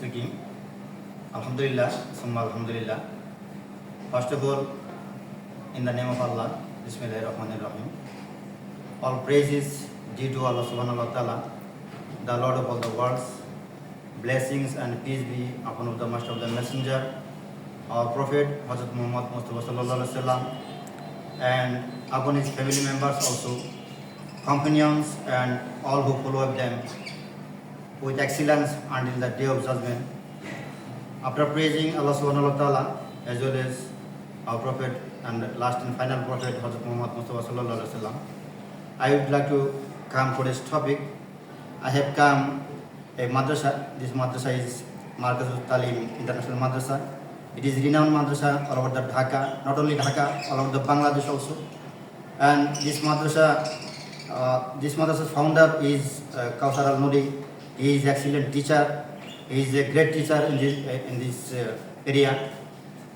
speaking. Alhamdulillah, Summa Alhamdulillah. First of all, in the name of Allah, Bismillahir Rahmanir Rahim. All is due to Allah subhanahu wa ta'ala, the Lord of all the worlds. Blessings and peace be upon the master of the messenger, our Prophet, Hazrat Muhammad Mustafa sallallahu alaihi wasallam, and upon his family members also, companions and all who follow them with excellence until the day of judgment. After praising Allah subhanahu wa ta'ala as well as our Prophet and last and final Prophet Hazrat Muhammad Mustafa sallallahu alaihi wasallam, I would like to come for this topic. I have come a madrasa. This madrasa is Markazul Talim International Madrasa. It is renowned madrasa all over the Dhaka, not only Dhaka, all over the Bangladesh also. And this madrasa, uh, this madrasa's founder is uh, Kausar Al Nuri. He is excellent teacher. He is a great teacher in this uh, in this uh, area,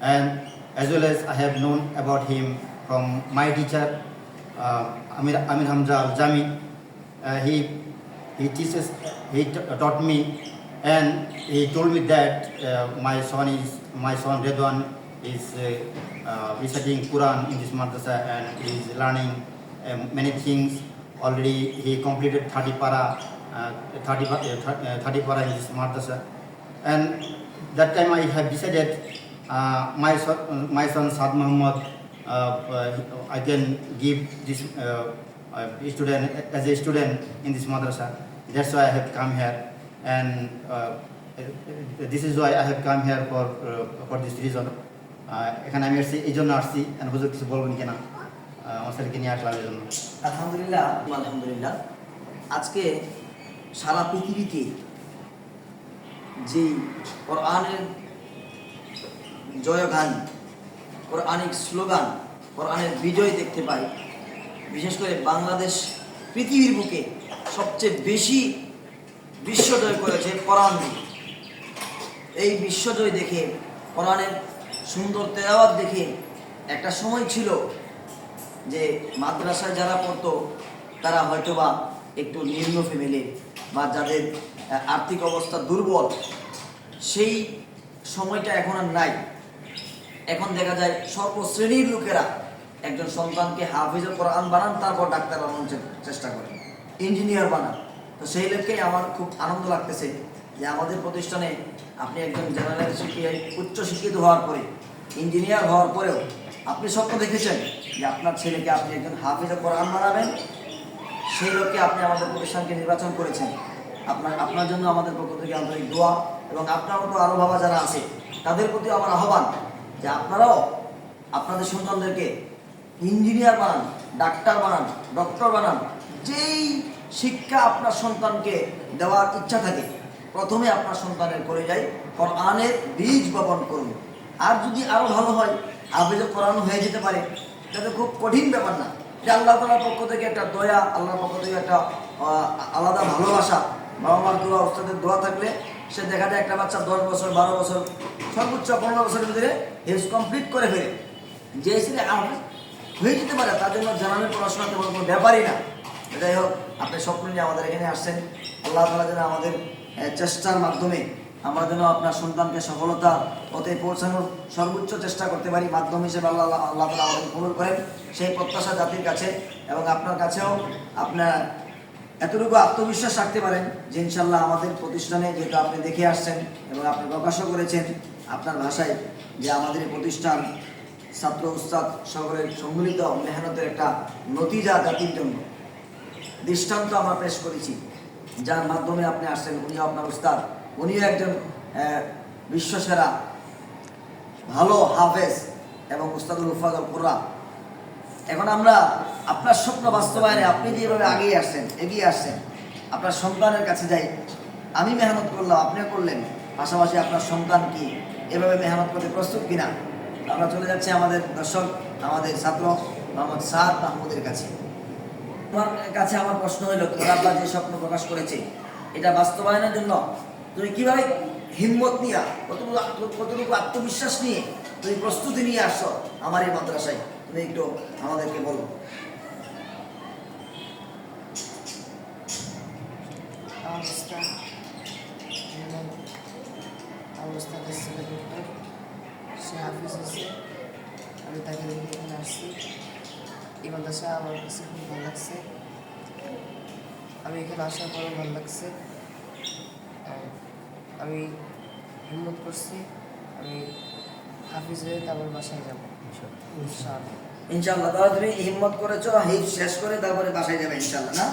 and as well as I have known about him from my teacher, uh, Amir Amir Hamza Al Jami. Uh, he he teaches he taught me, and he told me that uh, my son is my son Redwan is uh, uh, reciting Quran in this madrasa and he is learning um, many things. Already he completed 30 para, uh, 30, pa- uh, 30 para in madrasa. And that time I have decided uh, my son, uh, my son Saad Muhammad, uh, uh, I can give this uh, uh, student as a student in this madrasa. That's why I have come here, and uh, uh, this is why I have come here for uh, for this reason. Uh, এখানে আমি আসছি এই জন্য আসছি হুজুর কিছু বলবেন কিনা আমার ছেলেকে নিয়ে আসলাম এই জন্য আলহামদুলিল্লাহ আলহামদুলিল্লাহ আজকে সারা পৃথিবীতে যে কোরআনের জয়গান, কোরআনিক স্লোগান, কোরআনের বিজয় দেখতে পাই, বিশেষ করে বাংলাদেশ পৃথিবীর বুকে সবচেয়ে বেশি বিশ্বজয় করেছে কোরআন। এই বিশ্বজয় দেখে, কোরআনের সুন্দর তেলাওয়াত দেখে একটা সময় ছিল যে মাদ্রাসায় যারা পড়তো, তারা হয়তোবা একটু নিম্ন ফ্যামিলির বা যাদের আর্থিক অবস্থা দুর্বল, সেই সময়টা এখন আর নাই। এখন দেখা যায় সর্বশ্রেণীর লোকেরা একজন সন্তানকে হাফিজ কোরআন বানান, তারপর ডাক্তার বানানোর চেষ্টা করে, ইঞ্জিনিয়ার বানান। তো সেই লক্ষ্যেই আমার খুব আনন্দ লাগতেছে যে আমাদের প্রতিষ্ঠানে আপনি একজন জেনারেল শিক্ষিত উচ্চ শিক্ষিত হওয়ার পরে, ইঞ্জিনিয়ার হওয়ার পরেও আপনি স্বপ্ন দেখেছেন যে আপনার ছেলেকে আপনি একজন হাফিজ কোরআন বানাবেন সেই লক্ষ্যে আপনি আমাদের প্রতিষ্ঠানকে নির্বাচন করেছেন। আপনার আপনার জন্য আমাদের পক্ষ থেকে আন্তরিক দোয়া এবং আপনার মতো আরও বাবা যারা আছে, তাদের প্রতি আমার আহ্বান যে আপনারাও আপনাদের সন্তানদেরকে ইঞ্জিনিয়ার বানান, ডাক্তার বানান, ডক্টর বানান, যেই শিক্ষা আপনার সন্তানকে দেওয়ার ইচ্ছা থাকে, প্রথমে আপনার সন্তানের করে যাই, কোরআনের বীজ বপন করুন। আর যদি আরও ভালো হয় আবেদন কোরআন হয়ে যেতে পারে। এটা তো খুব কঠিন ব্যাপার না। যে আল্লাহ তালার পক্ষ থেকে একটা দয়া, আল্লাহর পক্ষ থেকে একটা আলাদা ভালোবাসা বাবা মার দোয়া, ওস্তাদের দোয়া থাকলে সে দেখা যায় একটা বাচ্চা দশ বছর, বারো বছর, সর্বোচ্চ পনেরো বছরের ভিতরে হেলস কমপ্লিট করে ফেলে। যে হাফেজ হয়ে যেতে পারে, তার জন্য জানানোর পড়াশোনা তেমন কোনো ব্যাপারই না। যাই হোক, আপনি স্বপ্ন নিয়ে আমাদের এখানে আসছেন। আল্লাহ তালা যেন আমাদের চেষ্টার মাধ্যমে আমরা যেন আপনার সন্তানকে সফলতা হতে পৌঁছানোর সর্বোচ্চ চেষ্টা করতে পারি, মাধ্যম হিসেবে আল্লাহ আল্লাহ তালা আমাদের কবুল করেন। সেই প্রত্যাশা জাতির কাছে এবং আপনার কাছেও আপনার এতটুকু আত্মবিশ্বাস রাখতে পারেন যে ইনশাল্লাহ আমাদের প্রতিষ্ঠানে যেহেতু আপনি দেখে আসছেন এবং আপনি প্রকাশও করেছেন আপনার ভাষায় যে আমাদের প্রতিষ্ঠান ছাত্র উস্তাদ সকলের সম্মিলিত মেহনতের একটা নতিজা জাতির জন্য। দৃষ্টান্ত আমরা পেশ করেছি, যার মাধ্যমে আপনি আসছেন, উনিও আপনার উস্তাদ। উনিও একজন বিশ্বসেরা, ভালো হাফেজ এবং উস্তাদুল উফাদুল কোরআন এখন আমরা আপনার স্বপ্ন বাস্তবায়নে আপনি যেভাবে আগিয়ে আসছেন, এগিয়ে আসছেন? আপনার সন্তানের কাছে যাই। আমি মেহনত করলাম, আপনিও করলেন। পাশাপাশি আপনার সন্তান কি, এভাবে মেহনত করতে প্রস্তুত কিনা? আমরা চলে যাচ্ছি আমাদের দর্শক, আমাদের ছাত্র, মোহাম্মদ সাদ মাহমুদের কাছে। তোমার কাছে আমার প্রশ্ন হলো তোর যে স্বপ্ন প্রকাশ করেছে, এটা বাস্তবায়নের জন্য তুমি কীভাবে হিম্মত নিয়ে, কতটুকু কতটুকু আত্মবিশ্বাস নিয়ে তুমি প্রস্তুতি নিয়ে আসছো আমার এই মাদ্রাসায়? তুমি একটু আমাদেরকে বলো। start. You ছেলে সে আমি তাকে দেখে আসছি। এই মাদ্রাসা আমার কাছে খুব ভালো লাগছে। আমি এখানে আসার পরেও ভালো লাগছে। আমি হিম্মত করছি আমি হাফিজ হয়ে তারপর বাসায় যাব। ইনশাআল্লাহ। ইনশাল্লাহ তাহলে তুমি হিম্মত করেছ হিফ শেষ করে তারপরে বাসায় যাবে ইনশাল্লাহ না?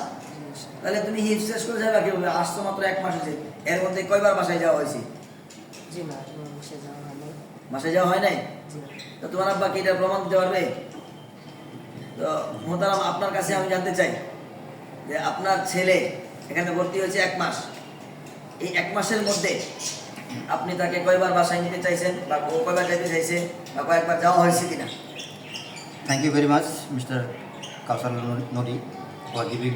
তাহলে তুমি হিফ শেষ করে যাবে কীভাবে? আসতো মাত্র এক মাস হয়েছে এর মধ্যে কয়বার বাসায় যাওয়া হয়েছে? জি না এখনও বসে যাওয়া হয়নি বাসায় যাওয়া হয় নাই? তো তোমার আব্বা কি এটা প্রমাণ দিতে পারবে? তো মোহতারাম আপনার কাছে আমি জানতে চাই যে আপনার ছেলে এখানে ভর্তি হয়েছে এক মাস। এই এক মাসের মধ্যে আপনি তাকে কয়বার বাসায় নিতে চাইছেন বা ও কয়বার যেতে চাইছে বা কয়েকবার যাওয়া হয়েছে কিনা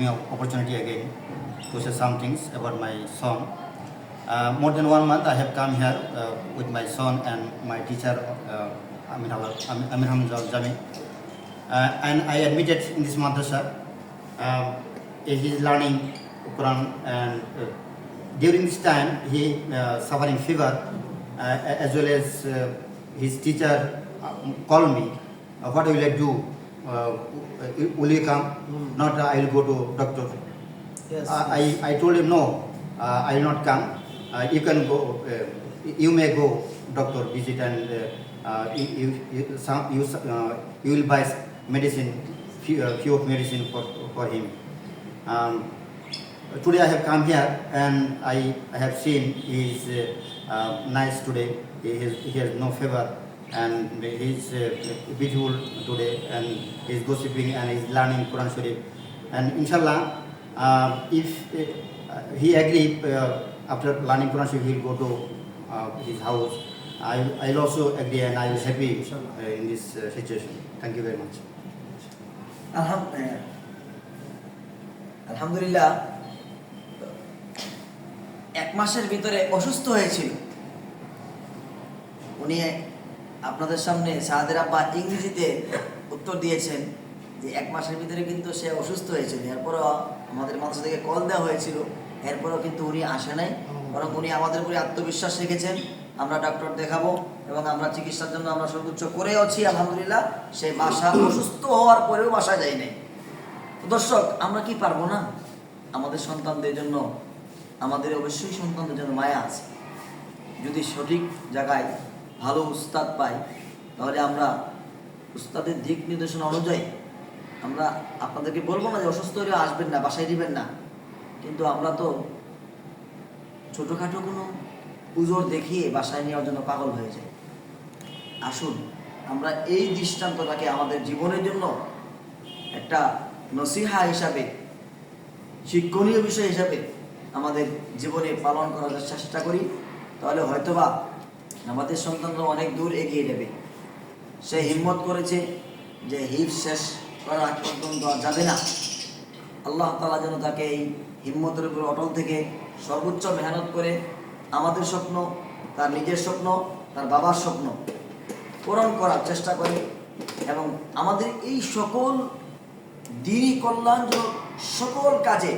an opportunity again to say some things about my son. Uh, more than one month, I have come here uh, with my son and my teacher, uh, Amin Hamza- Amin Amin Hamza Jami. Uh, and I admitted in this madrasa. Um, he is learning Quran, and uh, during this time, he uh, suffering fever, uh, as well as uh, his teacher uh, called me. Uh, what will I do? Uh, will you come? Not uh, I will go to doctor. Yes. Uh, I, I told him no, uh, I will not come. Uh, you can go, uh, you may go doctor visit and uh, uh, you, you, you, some, you, uh, you will buy medicine, few, uh, few of medicine for, for him. Um, today I have come here and I, I have seen he is uh, uh, nice today. He has, he has no fever and he is uh, beautiful today and he is gossiping and he is learning Quran Sharif. And inshallah, uh, if uh, he agree uh, after learning Quran Sharif, he will go to uh, his house. I, I will also agree and I will happy uh, in this uh, situation. Thank you very much. আহ, আলহামদুলিল্লাহ এক মাসের ভিতরে অসুস্থ হয়েছিল। উনি আপনাদের সামনে সাহাদের আব্বা ইংরেজিতে উত্তর দিয়েছেন যে এক মাসের ভিতরে কিন্তু সে অসুস্থ হয়েছিল এরপরও আমাদের মাদ্রাসা থেকে কল দেওয়া হয়েছিল। এরপরও কিন্তু উনি আসে নাই। বরং উনি আমাদের উপরে আত্মবিশ্বাস রেখেছেন। আমরা ডাক্তার দেখাবো এবং আমরা চিকিৎসার জন্য আমরা সর্বোচ্চ করেওছি আলহামদুলিল্লাহ। সে বাসা অসুস্থ হওয়ার পরেও বাসা যায় নাই। দর্শক, আমরা কি পারব না? আমাদের সন্তানদের জন্য আমাদের অবশ্যই সন্তানদের জন্য মায়া আছে। যদি সঠিক জায়গায় ভালো উস্তাদ পাই, তাহলে আমরা উস্তাদের দিক নির্দেশনা অনুযায়ী আমরা আপনাদেরকে বলব না যে অসুস্থ হলে আসবেন না, বাসায় দিবেন না। কিন্তু আমরা তো ছোটোখাটো কোনো পুজোর দেখিয়ে বাসায় নেওয়ার জন্য পাগল হয়ে যাই। আসুন, আমরা এই দৃষ্টান্তটাকে আমাদের জীবনের জন্য একটা নসিহা হিসাবে, শিক্ষণীয় বিষয় হিসাবে আমাদের জীবনে পালন করার চেষ্টা করি, তাহলে হয়তোবা আমাদের সন্তানরা অনেক দূর এগিয়ে যাবে। সে হিম্মত করেছে যে হিফ শেষ করার পর্যন্ত যাবে না। আল্লাহ তালা যেন তাকে এই হিম্মতের উপর অটল থেকে সর্বোচ্চ মেহনত করে আমাদের স্বপ্ন, তার নিজের স্বপ্ন, তার বাবার স্বপ্ন পূরণ করার চেষ্টা করে এবং আমাদের এই সকল দিনই কল্যাণজনক সকল কাজে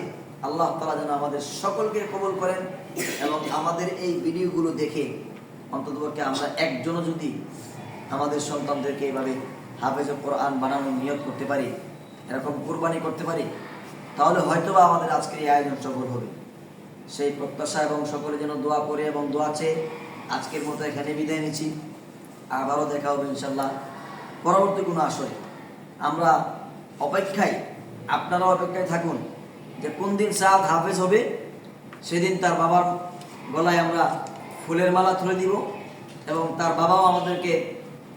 আল্লাহ তালা যেন আমাদের সকলকে কবল করেন এবং আমাদের এই ভিডিওগুলো দেখে অন্ততপক্ষে আমরা একজনও যদি আমাদের সন্তানদেরকে এভাবে হাফেজ কোরআন বানানোর নিয়ত করতে পারি, এরকম কোরবানি করতে পারি, তাহলে হয়তোবা আমাদের আজকের এই আয়োজন সফল হবে। সেই প্রত্যাশা এবং সকলে যেন দোয়া করে এবং দোয়া চেয়ে আজকের মতো এখানে বিদায় নিচ্ছি। আবারও দেখা হবে ইনশাল্লাহ পরবর্তী কোনো আসরে। আমরা অপেক্ষায়, আপনারাও অপেক্ষায় থাকুন। যে কোন দিন সাদ হাফেজ হবে সেদিন তার বাবার গলায় আমরা ফুলের মালা তুলে দিব এবং তার বাবাও আমাদেরকে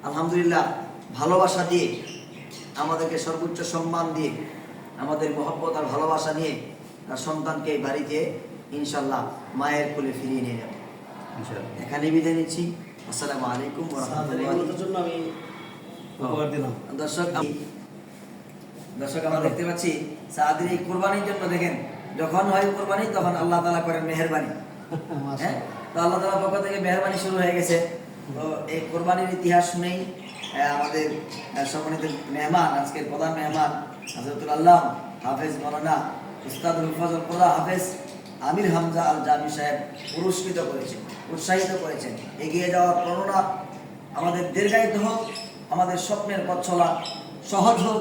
আলহামদুলিল্লাহ ভালোবাসা দিয়ে আমাদেরকে সর্বোচ্চ সম্মান দিয়ে আমাদের মহব্বত আর ভালোবাসা নিয়ে তার সন্তানকে এই বাড়িতে ইনশাল্লাহ মায়ের কোলে ফিরিয়ে নিয়ে যাবে. এখানে বিদায় নিচ্ছি। আসসালামু আলাইকুম দিলাম। দর্শক আমি- দর্শক আমরা দেখতে পাচ্ছি সাহাদের এই কোরবানির জন্য দেখেন যখন হয় কোরবানি তখন আল্লাহ তালা করেন মেহরবানি। হ্যাঁ? তো আল্লাহ তালার পক্ষ থেকে মেহরবানি শুরু হয়ে গেছে। তো এই কোরবানির ইতিহাস শুনেই আমাদের সম্মানিত মেহমান আজকের প্রধান মেহমান হাজরতুল আল্লাহ হাফেজ মৌলানা উস্তাদ হুফাজুল কোলা হাফেজ আমির হামজা আল জামি সাহেব পুরস্কৃত করেছেন উৎসাহিত করেছেন। এগিয়ে যাওয়ার প্রেরণা আমাদের দীর্ঘায়িত হোক আমাদের স্বপ্নের পথ চলা সহজ হোক